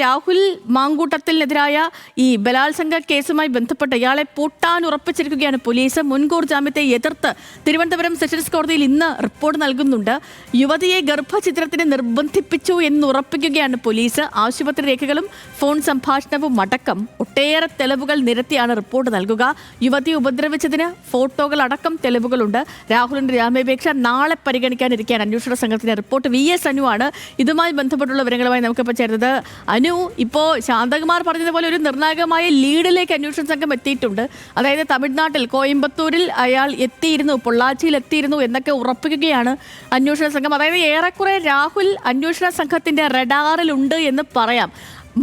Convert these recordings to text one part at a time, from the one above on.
രാഹുൽ മാങ്കൂട്ടത്തിനെതിരായ ഈ ബലാത്സംഗ കേസുമായി ബന്ധപ്പെട്ട് ഇയാളെ പൂട്ടാൻ ഉറപ്പിച്ചിരിക്കുകയാണ് പോലീസ്. മുൻകൂർ ജാമ്യത്തെ എതിർത്ത് തിരുവനന്തപുരം സെഷൻസ് കോടതിയിൽ ഇന്ന് റിപ്പോർട്ട് നൽകുന്നുണ്ട്. യുവതിയെ ഗർഭചിത്രത്തിന് നിർബന്ധിപ്പിച്ചു എന്ന് ഉറപ്പിക്കുകയാണ് പോലീസ്. ആശുപത്രി രേഖകളും ഫോൺ സംഭാഷണവും അടക്കം ഒട്ടേറെ തെളിവുകൾ നിരത്തിയാണ് റിപ്പോർട്ട് നൽകുക. യുവതി ഉപദ്രവിച്ചതിന് ഫോട്ടോകൾ അടക്കം തെളിവുകളുണ്ട്. രാഹുലിന്റെ ജാമ്യാപേക്ഷ നാളെ പരിഗണിക്കാനിരിക്കാൻ അന്വേഷണ സംഘത്തിന്റെ റിപ്പോർട്ട് വി എസ് ആണ്. ഇതുമായി ബന്ധപ്പെട്ടുള്ള വിവരങ്ങളുമായി നമുക്കിപ്പോൾ ചേരുന്നത് അനു ഇപ്പോ ശാന്തകുമാർ പറഞ്ഞതുപോലെ ഒരു നിർണായകമായ ലീഡിലേക്ക് അന്വേഷണ സംഘം എത്തിയിട്ടുണ്ട്. അതായത് തമിഴ്നാട്ടിൽ കോയമ്പത്തൂരിൽ അയാൾ എത്തിയിരുന്നു പൊള്ളാച്ചിയിൽ എത്തിയിരുന്നു എന്നൊക്കെ ഉറപ്പിക്കുകയാണ് അന്വേഷണ സംഘം. അതായത് ഏറെക്കുറെ രാഹുൽ അന്വേഷണ സംഘത്തിന്റെ റഡാറിലുണ്ട് എന്ന് പറയാം.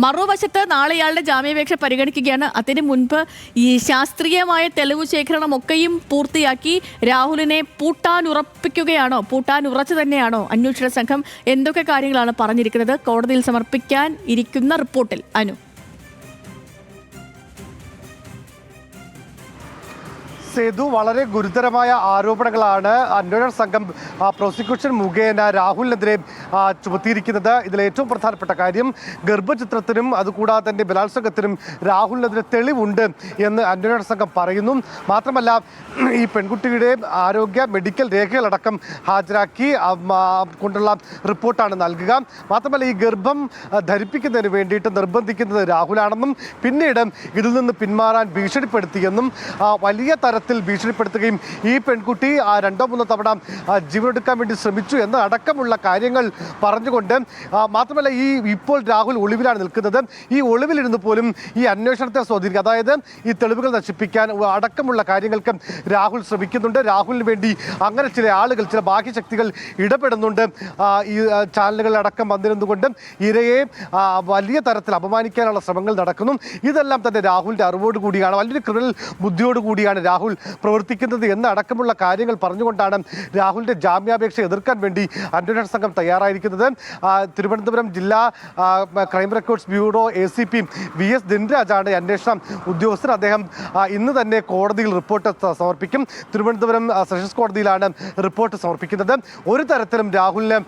മറുവശത്ത് നാളെ ഇയാളുടെ ജാമ്യാപേക്ഷ പരിഗണിക്കുകയാണ്. അതിന് മുൻപ് ഈ ശാസ്ത്രീയമായ തെളിവ് ശേഖരണം ഒക്കെയും പൂർത്തിയാക്കി രാഹുലിനെ പൂട്ടാൻ ഉറച്ചു തന്നെയാണോ അന്വേഷണ സംഘം? എന്തൊക്കെ കാര്യങ്ങളാണ് പറഞ്ഞിരിക്കുന്നത്? കോടതിയിൽ സമർപ്പിക്കാൻ ഇരിക്കുന്ന റിപ്പോർട്ടിൽ അനു. സേതു വളരെ ഗുരുതരമായ ആരോപണങ്ങളാണ് അന്വേഷണ സംഘം പ്രോസിക്യൂഷൻ മുഖേന രാഹുലിനെതിരെ ചുമത്തിയിരിക്കുന്നത്. ഇതിൽ ഏറ്റവും പ്രധാനപ്പെട്ട കാര്യം ഗർഭചിത്രത്തിനും അതുകൂടാതെ തന്നെ ബലാത്സംഗത്തിനും രാഹുലിനെതിരെ തെളിവുണ്ട് എന്ന് അന്വേഷണ സംഘം പറയുന്നു. മാത്രമല്ല ഈ പെൺകുട്ടിയുടെ ആരോഗ്യ മെഡിക്കൽ രേഖകളടക്കം ഹാജരാക്കി കൊണ്ടുള്ള റിപ്പോർട്ടാണ് നൽകുക. മാത്രമല്ല ഈ ഗർഭം ധരിപ്പിക്കുന്നതിന് വേണ്ടിയിട്ട് നിർബന്ധിക്കുന്നത് രാഹുലാണെന്നും പിന്നീട് ഇതിൽ നിന്ന് പിന്മാറാൻ ഭീഷണിപ്പെടുത്തിയെന്നും വലിയ തരത്തിൽ ഭീഷണിപ്പെടുത്തുകയും ഈ പെൺകുട്ടി ആ, രണ്ടോ മൂന്നോ തവണ ജീവനെടുക്കാൻ വേണ്ടി ശ്രമിച്ചു എന്ന അടക്കമുള്ള കാര്യങ്ങൾ പറഞ്ഞുകൊണ്ട് മാത്രമല്ല ഈ ഇപ്പോൾ രാഹുൽ ഒളിവിലാണ് നിൽക്കുന്നത്. ഈ ഒളിവിലിരുന്ന് പോലും ഈ അന്വേഷണത്തെ സ്വാധീനിക്കുക അതായത് ഈ തെളിവുകൾ നശിപ്പിക്കാൻ അടക്കമുള്ള കാര്യങ്ങൾക്ക് രാഹുൽ ശ്രമിക്കുന്നുണ്ട്. രാഹുലിന് വേണ്ടി അങ്ങനെ ചില ആളുകൾ ചില ബാഹ്യശക്തികൾ ഇടപെടുന്നുണ്ട്. ആ, ഈ ചാനലുകളടക്കം വന്നിരുന്നുകൊണ്ട് ഇരയെ വലിയ തരത്തിൽ അപമാനിക്കാനുള്ള ശ്രമങ്ങൾ നടക്കുന്നു. ഇതെല്ലാം തന്നെ രാഹുലിന്റെ അറിവോട് കൂടിയാണ് വലിയൊരു ക്രിമിനൽ ബുദ്ധിയോട് കൂടിയാണ് രാഹുൽ പ്രവർത്തിക്കുന്നത് എന്നടക്കമുള്ള കാര്യങ്ങൾ പറഞ്ഞുകൊണ്ടാണ് രാഹുലിന്റെ ജാമ്യാപേക്ഷ എതിർക്കാൻ വേണ്ടി അന്വേഷണ സംഘം തയ്യാറായിരിക്കുന്നത്. തിരുവനന്തപുരം ജില്ലാ crime records bureau A C P V S ദിൻരാജാണ് അന്വേഷണം ഉദ്യോഗസ്ഥർ. അദ്ദേഹം ഇന്ന് തന്നെ കോടതിയിൽ റിപ്പോർട്ട് സമർപ്പിക്കും. തിരുവനന്തപുരം സെഷൻസ് കോടതിയിലാണ് റിപ്പോർട്ട് സമർപ്പിക്കുന്നത്. ഒരു തരത്തിലും രാഹുലിന്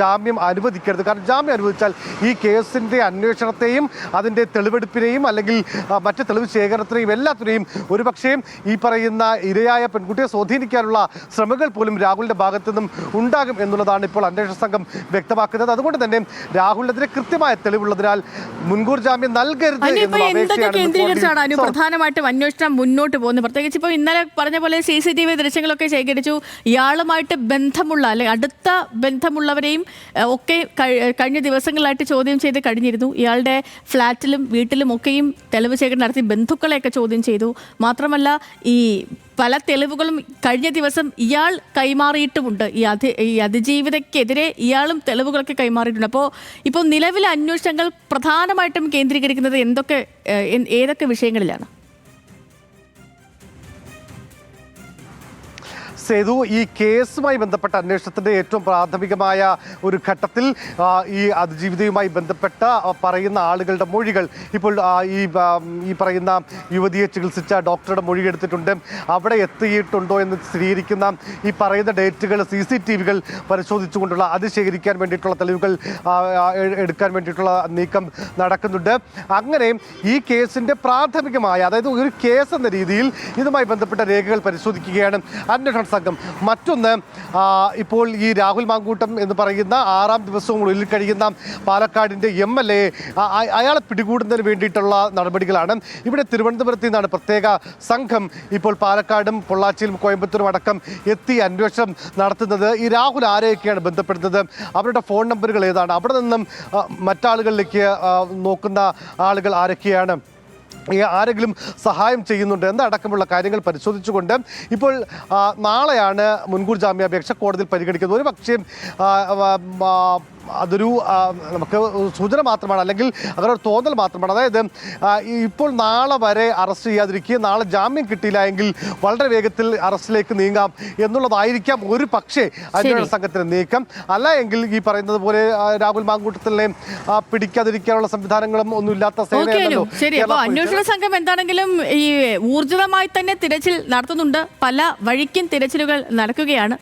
ജാമ്യം അനുവദിക്കരുത്. കാരണം ജാമ്യം അനുവദിച്ചാൽ ഈ കേസിന്റെ അന്വേഷണത്തെയും അതിന്റെ തെളിവെടുപ്പിനെയും അല്ലെങ്കിൽ മറ്റ് തെളിവ് ശേഖരണത്തിനെയും എല്ലാത്തിനെയും ഒരുപക്ഷേ ഈ പറയുന്ന ഇരയായ പെൺകുട്ടിയെ സ്വാധീനിക്കാനുള്ള ശ്രമങ്ങൾ പോലും രാഹുലിന്റെ ഭാഗത്തു നിന്നും ഉണ്ടാകും എന്നുള്ളതാണ് ഇപ്പോൾ അന്വേഷണ സംഘം വ്യക്തമാക്കുന്നത്. അതുകൊണ്ട് തന്നെ രാഹുലിനെതിരെ കൃത്യമായ തെളിവുള്ളതിനാൽ മുൻകൂർ ജാമ്യം നൽകരുത് എന്തൊക്കെ കേന്ദ്രീകരിച്ചാണ് അനു പ്രധാനമായിട്ടും അന്വേഷണം മുന്നോട്ട് പോകുന്നത്? പ്രത്യേകിച്ച് ഇപ്പോൾ ഇന്നലെ പറഞ്ഞ പോലെ സി സി ടി വി ദൃശ്യങ്ങളൊക്കെ ശേഖരിച്ചു. ഇയാളുമായിട്ട് ബന്ധമുള്ള അല്ലെ അടുത്ത ബന്ധമുള്ളവരെയും ഒക്കെ കഴിഞ്ഞ ദിവസങ്ങളായിട്ട് ചോദ്യം ചെയ്ത് കഴിഞ്ഞിരുന്നു. ഇയാളുടെ ഫ്ലാറ്റിലും വീട്ടിലും ഒക്കെയും തെളിവ് ശേഖരണം നടത്തി ബന്ധുക്കളെയൊക്കെ ചോദ്യം ചെയ്തു. മാത്രമല്ല ഈ പല തെളിവുകളും കഴിഞ്ഞ ദിവസം ഇയാൾ കൈമാറിയിട്ടുമുണ്ട്. ഈ അതി ഈ അതിജീവിതയ്ക്കെതിരെ ഇയാളും തെളിവുകളൊക്കെ കൈമാറിയിട്ടുണ്ട്. അപ്പോൾ ഇപ്പോൾ നിലവിലെ അന്വേഷണങ്ങൾ പ്രധാനമായിട്ടും കേന്ദ്രീകരിക്കുന്നത് എന്തൊക്കെ ഏതൊക്കെ വിഷയങ്ങളിലാണ്? സേതു ഈ കേസുമായി ബന്ധപ്പെട്ട അന്വേഷണത്തിന്റെ ഏറ്റവും പ്രാഥമികമായ ഒരു ഘട്ടത്തിൽ ഈ അതിജീവിതയുമായി ബന്ധപ്പെട്ട പറയുന്ന ആളുകളുടെ മൊഴികൾ. ഇപ്പോൾ ഈ ഈ പറയുന്ന യുവതിയെ ചികിത്സിച്ച ഡോക്ടറുടെ മൊഴി എടുത്തിട്ടുണ്ട്. അവിടെ എത്തിയിട്ടുണ്ടോ എന്ന് സ്ഥിരീകരിക്കുന്ന ഈ പറയുന്ന ഡേറ്റുകൾ സി സി ടി വികൾ പരിശോധിച്ചുകൊണ്ടുള്ള അത് ശേഖരിക്കാൻ വേണ്ടിയിട്ടുള്ള തെളിവുകൾ എടുക്കാൻ വേണ്ടിയിട്ടുള്ള നീക്കം നടക്കുന്നുണ്ട്. അങ്ങനെ ഈ കേസിന്റെ പ്രാഥമികമായ അതായത് ഒരു കേസ് എന്ന രീതിയിൽ ഇതുമായി ബന്ധപ്പെട്ട രേഖകൾ പരിശോധിക്കുകയാണ് അന്വേഷണ സംഘം. മറ്റൊന്ന് ഇപ്പോൾ ഈ രാഹുൽ മാങ്കൂട്ടം എന്ന് പറയുന്ന ആറാം ദിവസവും ഉള്ളിൽ കഴിയുന്ന പാലക്കാടിന്റെ എം എൽ എ അയാളെ പിടികൂടുന്നതിന് വേണ്ടിയിട്ടുള്ള നടപടികളാണ്. ഇവിടെ തിരുവനന്തപുരത്ത് നിന്നാണ് പ്രത്യേക സംഘം ഇപ്പോൾ പാലക്കാടും പൊള്ളാച്ചിയിലും കോയമ്പത്തൂരും അടക്കം എത്തി അന്വേഷണം നടത്തുന്നത്. ഈ രാഹുൽ ആരെയൊക്കെയാണ് ബന്ധപ്പെടുന്നത്? അവരുടെ ഫോൺ നമ്പറുകൾ ഏതാണ്? അവിടെ നിന്നും മറ്റാളുകളിലേക്ക് നോക്കുന്ന ആളുകൾ ആരൊക്കെയാണ്? ആരെങ്കിലും സഹായം ചെയ്യുന്നുണ്ട് എന്നടക്കമുള്ള കാര്യങ്ങൾ പരിശോധിച്ചുകൊണ്ട് ഇപ്പോൾ നാളെയാണ് മുൻകൂർ ജാമ്യാപേക്ഷ കോടതിയിൽ പരിഗണിക്കുന്നത്. ഒരു പക്ഷേ അതൊരു നമുക്ക് സൂചന മാത്രമാണ് അല്ലെങ്കിൽ അതൊരു തോന്നൽ മാത്രമാണ്. അതായത് ഇപ്പോൾ നാളെ വരെ അറസ്റ്റ് ചെയ്യാതിരിക്കുക നാളെ ജാമ്യം കിട്ടിയില്ല എങ്കിൽ വളരെ വേഗത്തിൽ അറസ്റ്റിലേക്ക് നീങ്ങാം എന്നുള്ളതായിരിക്കാം ഒരു പക്ഷേ അന്വേഷണ സംഘത്തിന് നീക്കം. അല്ല എങ്കിൽ ഈ പറയുന്നത് പോലെ രാഹുൽ മാങ്കൂട്ടത്തിലെ പിടിക്കാതിരിക്കാനുള്ള സംവിധാനങ്ങളും ഒന്നും ഇല്ലാത്ത അന്വേഷണ സംഘം എന്താണെങ്കിലും ഈ ഊർജിതമായി തന്നെ തിരച്ചിൽ നടത്തുന്നുണ്ട്. പല വഴിക്കും തിരച്ചിലുകൾ നടക്കുകയാണ്.